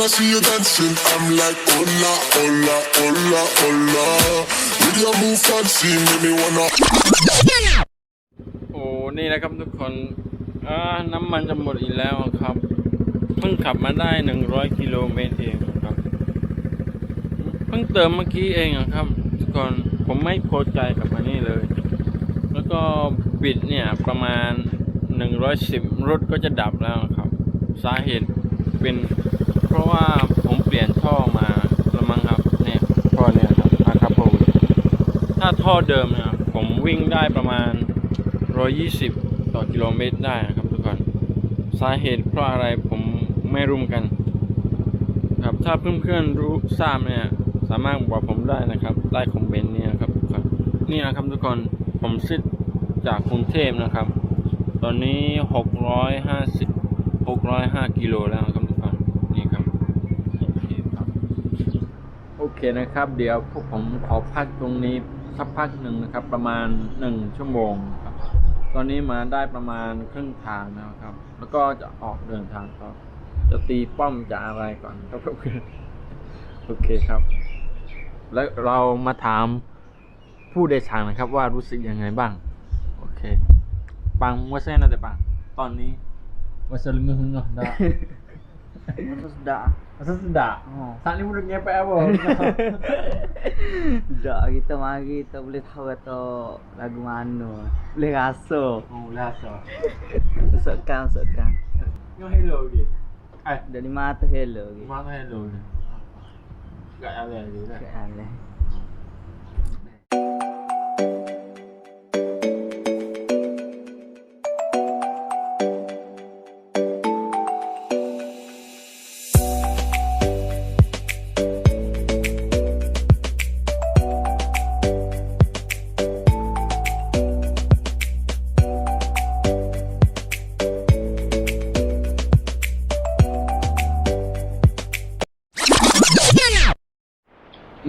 when I see you dancing, I'm like, hola, hola, hola, hola. With your move fancy, make me wanna. โอ้ นี่นะครับทุกคนอ่าน้ำมันจะหมดอีกแล้วครับ เพิ่งขับมาได้ 100 กิโลเมตรเองครับ เพิ่งเติมเมื่อกี้เองครับ ทุกคน ผมไม่พอใจกับอันนี้เลย แล้วก็บิดเนี่ยประมาณ 110 รถก็จะดับแล้วครับ สาเหตุเป็น เพราะว่าผมเปลี่ยนท่อมาล้วมั้งครับเนี่ยท่อเนี่ยครับอาคาโปถ้าท่อเดิมเนี่ยผมวิ่งได้ประมาณ 120 ต่อกิโลเมตรได้นะครับทุกคนสาเหตุเพราะอะไรผมไม่รู้เหมือนกัน ครับถ้าเพื่อนๆรู้ทราบเนี่ยสามารถบอกผมได้นะครับใต้คอมเมนต์เนี่ยครับทุกคนนี่นะครับทุกคนผมซิดจากกรุงเทพนะครับ ตอนนี้ 650 605กิโลแล้วครับทุกคนนี่ครับโอเคครับ โอ เคนะครับ เดี๋ยวพวกผมขอพักตรงนี้สักพักหนึ่งนะครับ ประมาณหนึ่งชั่วโมงครับ ตอนนี้มาได้ประมาณครึ่งทางแล้วครับ แล้วก็จะออกเดินทางต่อจะตีป้อมจะอะไรก่อนครับเพื่อนๆโอเคครับ แล้วเรามาถามผู้โดยสารนะครับ ว่ารู้สึกยังไงบ้าง โอเค ปังว่าเส้นอะไรปังตอนนี้ว่าสลึงหึงเหรอ Masa sedak Masa sedak? Oh. Saat ni mulut ngepek apa? sedak kita mari kita boleh tahu kata lagu mana Boleh rasa Oh boleh rasa Masukkan masukkan Yo hello ke? Eh Dari mata hello ke? Mata hello ke? Gak ada lagi kan? Gak ada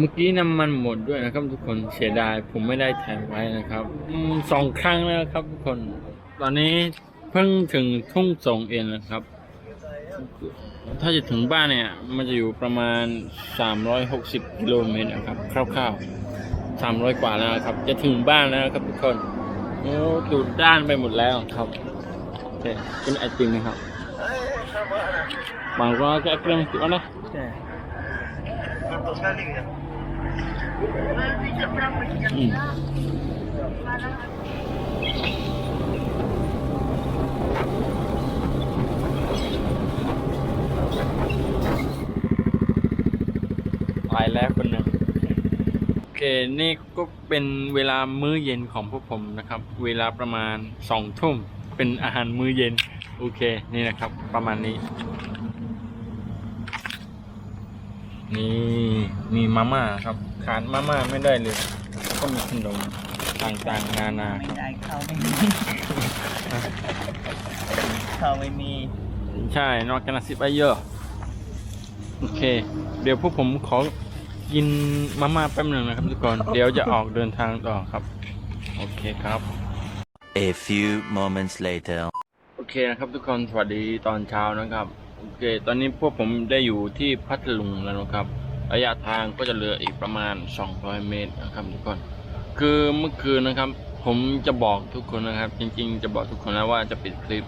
มื่อกี้น้ำมันหมดด้วยนะครับ ทุกคนเสียดายผมไม่ได้ถ่ายไว้นะครับสองครั้งแล้วครับ ทุกคน ตอนนี้เพิ่งถึงทุ่งสงเองนนะครับ ถ้าจะถึงบ้านเนี่ย มันจะอยู่ประมาณ 360กิโลเมตรนะครับ คร่าวๆ 300 กว่าแล้วครับ จะถึงบ้านแล้วครับ ทุกคนโอ้ตูด้านไปหมดแล้วครับโอเคเป็นไอติมนะครับบางก็แก้เกรงติดวะนะ อืมตายแล้วคนหนึ่งโอเคนี่ก็เป็นเวลามื้อเย็นของพวกผมนะครับ เวลาประมาณสองทุ่มเป็นอาหารมื้อเย็น โอเค นี่นะครับ ประมาณนี้ นี่มีมาม่าครับขาดมาม่าไม่ได้เลยแล้วก็มีขนมต่างๆนานาครับไม่ได้เข้าไม่มีเข้าไม่มีใช่นอกจากนั้นสิไปเยอะโอเค เดี๋ยวพวกผมขอกินมาม่าแป๊บหนึ่งนะครับทุกคนเดี๋ยวจะออกเดินทางต่อครับ โอเคครับ A few moments later. โอเคนะครับทุกคนสวัสดีตอนเช้านะครับ โอเค ตอนนี้พวกผมได้อยู่ที่พัทลุงแล้วนะครับ ระยะทางก็จะเหลืออีกประมาณ 200 เมตรนะครับทุกคน คือเมื่อคืนนะครับ ผมจะบอกทุกคนนะครับ จริง ๆ จะบอกทุกคนแล้วว่าจะปิดคลิป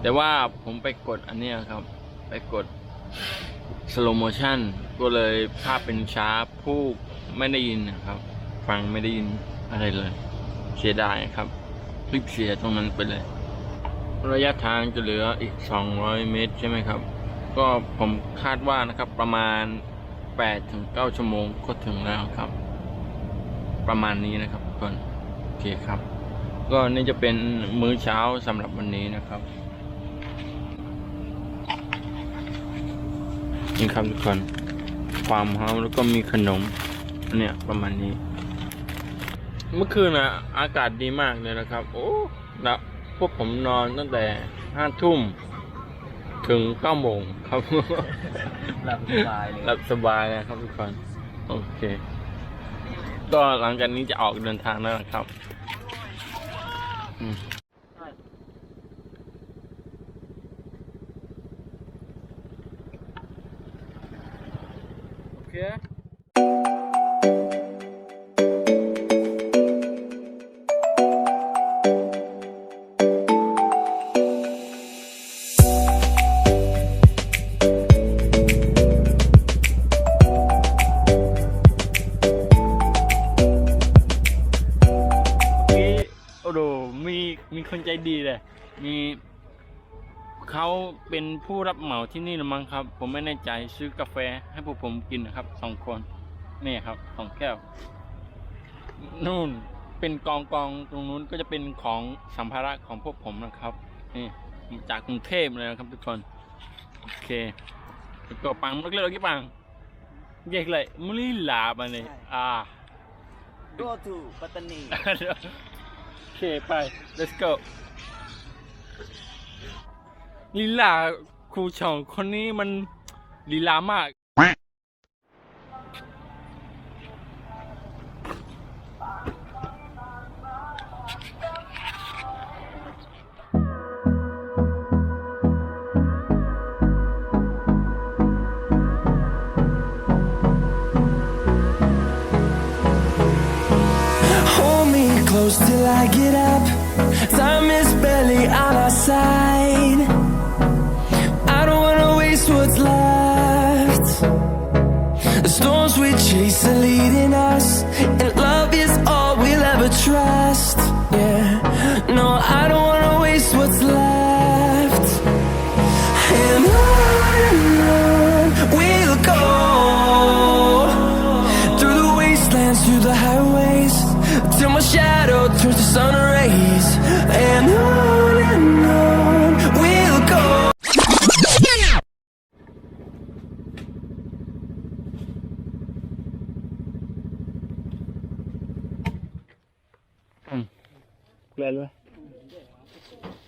แต่ว่าผมไปกดอันนี้ครับ ไปกด slow motion ก็เลยภาพเป็นช้าผู้ไม่ได้ยินนะครับ ฟังไม่ได้ยินอะไรเลย เสียดายครับคลิปเสียตรงนั้นไปเลย ระยะทางจะเหลืออีก 200 เมตรใช่ไหมครับ ก็ผมคาดว่านะครับประมาณ 8-9 ชั่วโมงก็ถึงแล้วครับ ประมาณนี้นะครับทุกคนโอเคครับ ก็นี่จะเป็นมื้อเช้าสำหรับวันนี้นะครับนี่ครับทุกคนความหอมแล้วก็มีขนมเนี่ยประมาณนี้ เมื่อคืนนะอากาศดีมากเลยนะครับ โอ้แล้ว พวกผมนอนตั้งแต่ห้าทุ่มถึงเก้าโมงครับ หลับสบายเลย หลับสบายนะครับทุกคนโอเค ก็หลังจากนี้จะออกเดินทางแล้วนะครับ ดีเลย มีเขาเป็นผู้รับเหมาที่นี่ละมั้งครับ ผมไม่แน่ใจซื้อกาแฟให้พวกผมกินนะครับสองคนนี่ครับสองแก้วนู่นเป็นกองกองตรงนู้นก็จะเป็นของสัมภาระของพวกผมนะครับนี่มาจากกรุงเทพเลยนะครับทุกคนโอเคแล้วก็ปังมันเรียกอะไรกี่ปังเรียกเลยมุลิลาบอันนี้อ่า Go to Patani โอเคไป let's go ลีลาครูชองคนนี้มันลีลามาก Hold me close till I get up. Time is barely on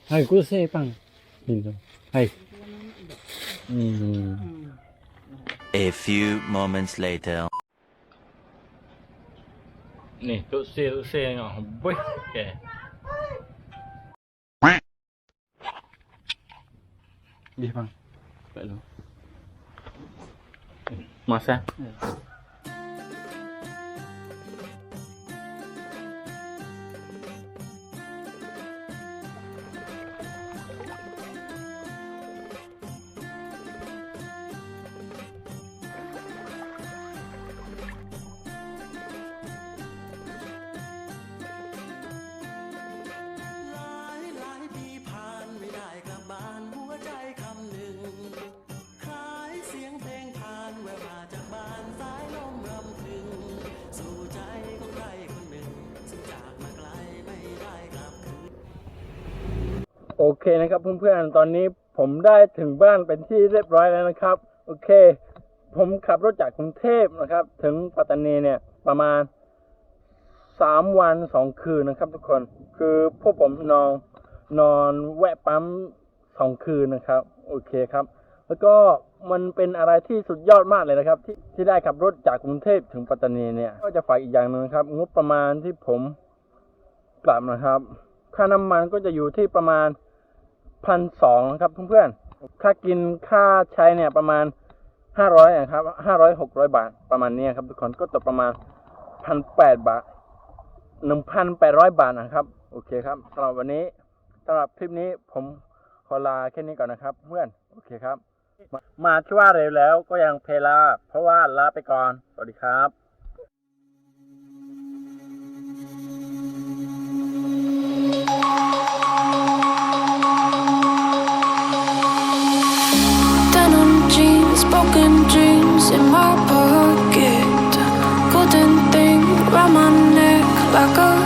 hi pang. Hmm. A few moments later. Nih tu si tu si ngah. Boy. Okay. Di bang. Kalau. Masa? Yeah. อเคนะครับเพื่อนๆ ตอนนี้ผมได้ถึงบ้านเป็นที่เรียบร้อยแล้วนะครับ โอเค ผมขับรถจากกรุงเทพนะครับ ถึงปัตตานีเนี่ยประมาณสามวันสองคืนนะครับ ทุกคน คือพวกผมนอนนอนแวะปั๊มสองคืนนะครับ โอเคครับ แล้วก็มันเป็นอะไรที่สุดยอดมากเลยนะครับ ที่ที่ได้ขับรถจากกรุงเทพถึงปัตตานีเนี่ย ก็จะฝากอีกอย่างหนึ่งครับ งบประมาณที่ผมกลับนะครับ ค่าน้ำมันก็จะอยู่ที่ประมาณ พันสองครับเพื่อนๆค่ากินค่าใช้เนี่ยประมาณห้าร้อยครับห้าร้อยหกร้อยบาทประมาณนี้ครับทุกคนก็ตกประมาณพันแปดบาทหนึ่งพันแปดร้อยบาทนะครับ โอเคครับสำหรับวันนี้สำหรับคลิปนี้ผมขอลาแค่นี้ก่อนนะครับ เพื่อนโอเคครับ มามาที่ว่าเร็วแล้วก็ยังเพลา เพราะว่าลาไปก่อน สวัสดีครับ broken dreams in my pocket. Golden thing round my neck like a